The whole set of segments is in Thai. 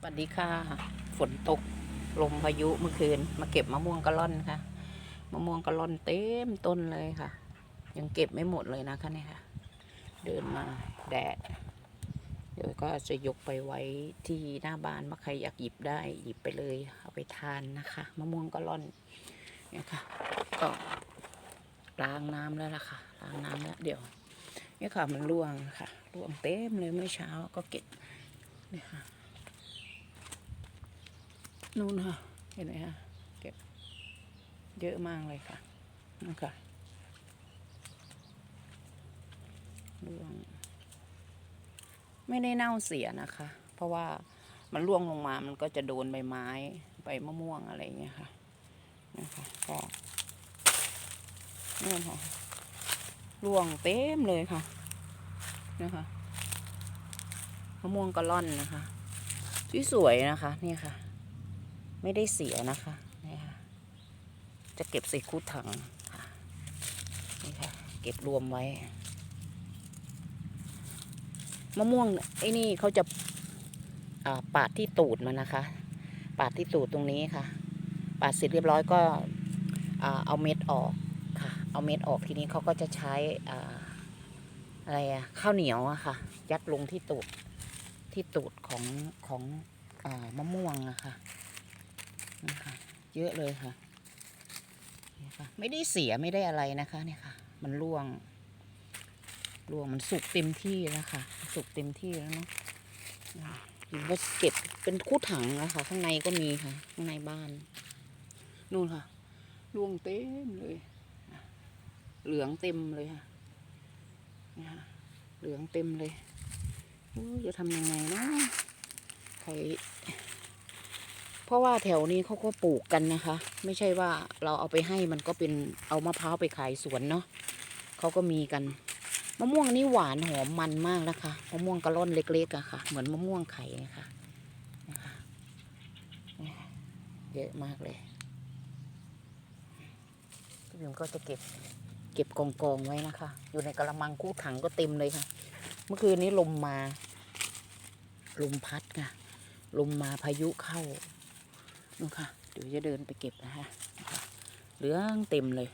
สวัสดีค่ะ ฝนตกลมพายุเมื่อคืน มาเก็บมะม่วงกะล่อนค่ะมะม่วงกะล่อนเต็มต้นเลยค่ะ ยังเก็บไม่หมดเลยนะคะเนี่ยค่ะ เดินมาแดดเดี๋ยวก็จะยกไปไว้ที่หน้าบ้านมาใครอยากหยิบได้หยิบไปเลยเอาไปทานนะคะมะม่วงกะล่อนเนี่ยค่ะก็ล้างน้ำแล้วล่ะค่ะล้างน้ำแล้วเดี๋ยวเนี่ยค่ะมันร่วงค่ะร่วงเต็มเลยเมื่อเช้าก็เก็บเนี่ยค่ะ นู่นค่ะ เห็นไหมคะเก็บเยอะมากเลยค่ะนั่นค่ะร่วงไม่ได้เน่าเสียนะคะ เพราะว่ามันร่วงลงมามันก็จะโดนใบไม้ใบมะม่วงอะไรอย่างเงี้ยค่ะนะคะก็นี่ค่ะร่วงเต็มเลยค่ะนะคะมะม่วงกะล่อนนะคะสวยๆนะคะ นี่ค่ะ ไม่ได้เสียนะคะนี่ค่ะจะเก็บใส่คูถังค่ะนี่ค่ะ เก็บรวมไว้ มะม่วงไอ้นี่เขาจะาปาดที่ตูดมันนะคะ ปาดที่ตูดตรงนี้ค่ะ ปาดเสร็จเรียบร้อยก็เอาเม็ดออกค่ะ เอาเม็ดออกทีนี้เขาก็จะใช้ออะไรอะข้าวเหนียวอะค่ะ ยัดลงที่ตูดที่ตูดของของอมะม่วงอะค่ะ นะคะเยอะเลยค่ะนี่ค่ะ ไม่ได้เสียไม่ได้อะไรนะคะเนี่ยค่ะ มันร่วงร่วงมันสุกเต็มที่แล้วค่ะ สุกเต็มที่แล้วเนาะยิงก็เก็บเป็นคู่ถังนะคะข้างในก็มีค่ะ ข้างในบ้านนู่นค่ะร่วงเต็มเลย เหลืองเต็มเลยค่ะนี่ค่ะเหลืองเต็มเลยจะทำยังไงเนาะใคร เพราะว่าแถวนี้เขาก็ปลูกกันนะคะ ไม่ใช่ว่าเราเอาไปให้มันก็เป็นเอามะพร้าวไปขายสวนเนาะเขาก็มีกัน มะม่วงนี่หวานหอมมันมากนะคะมะม่วงกระล่อนเล็กๆอะค่ะ เหมือนมะม่วงไข่นะคะนะคะนี่ค่ะเยอะมากเลยพี่บิมก็จะเก็บเก็บกองๆไว้นะคะ อยู่ในกระมังคู่ถังก็เต็มเลยค่ะ เมื่อคืนนี้ลมมา ลมพัดค่ะ ลมมาพายุเข้า นู่นค่ะ เดี๋ยวจะเดินไปเก็บนะคะ เหลืองเต็มเลย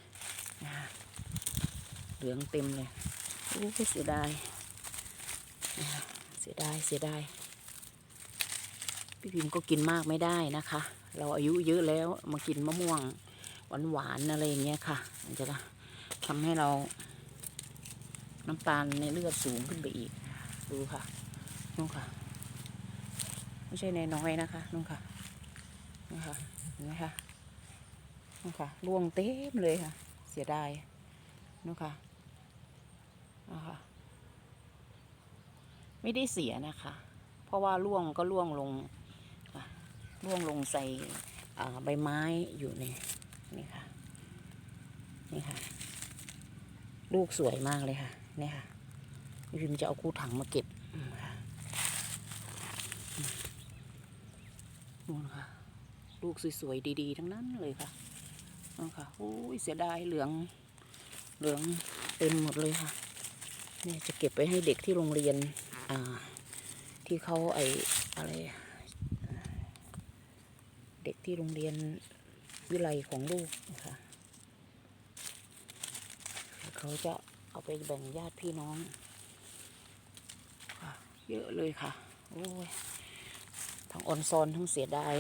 นะคะเหลืองเต็มเลยโอ้เสียดายเสียดายเสียดายพี่พิมก็กินมากไม่ได้นะคะ เราอายุเยอะแล้วมากินมะม่วงหวานๆอะไรอย่างเงี้ยค่ะมันจะทำให้เราน้ำตาลในเลือดสูงขึ้นไปอีก ดูค่ะนู่นค่ะ ไม่ใช่ในน้อยนะคะนู่นค่ะ นะคะเห็นไหมคะนะคะร่วงเต็มเลยค่ะ เสียดายนะคะนะคะไม่ได้เสียนะคะ เพราะว่าร่วงก็ร่วงลงค่ะร่วงลงใส่ใบไม้อยู่ในนี่ค่ะนี่ค่ะ ลูกสวยมากเลยค่ะนี่ค่ะพิมจะเอาคู่ถังมาเก็บค่ะนู่นค่ะ ลูกสวยๆดีๆ ทั้งนั้นเลยค่ะนั่นค่ะโอ้ยเสียดายเหลืองเหลืองเต็มหมดเลยค่ะเนี่ยจะเก็บไปให้เด็กที่โรงเรียนอ่าที่เขาไออะไรเด็กที่โรงเรียนวิไลของลูกนะคะเขาจะเอาไปแบ่งญาติพี่น้องค่ะเยอะเลยค่ะ โอ้ยทั้งออนซอนทั้งเสียดาย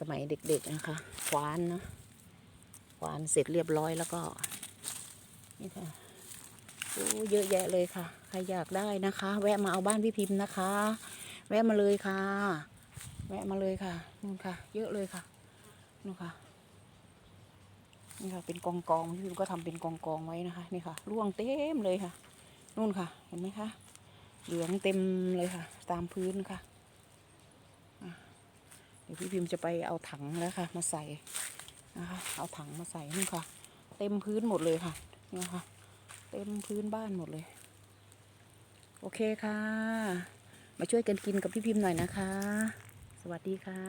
สมัยเด็กๆนะคะควานนะควานเสร็จเรียบร้อยแล้วก็ นี่ค่ะโอ้เยอะแยะเลยค่ะ ใครอยากได้นะคะ แวะมาเอาบ้านพี่พิมพ์นะคะ แวะมาเลยค่ะ แวะมาเลยค่ะนู่นค่ะ เยอะเลยค่ะนู่นค่ะนี่ค่ะ เป็นกองกองพี่พิมพ์ก็ทำเป็นกองกองไว้นะคะ นี่ค่ะร่วงเต็มเลยค่ะนู่นค่ะ เห็นไหมคะเหลืองเต็มเลยค่ะ ตามพื้นค่ะ เดี๋ยวพี่พิมพ์จะไปเอาถังแล้วค่ะ มาใส่นะคะเอาถังมาใส่นี่ค่ะ เต็มพื้นหมดเลยค่ะนี่ค่ะ เต็มพื้นบ้านหมดเลย โอเคค่ะ มาช่วยกันกินกับพี่พิมพ์หน่อยนะคะ สวัสดีค่ะ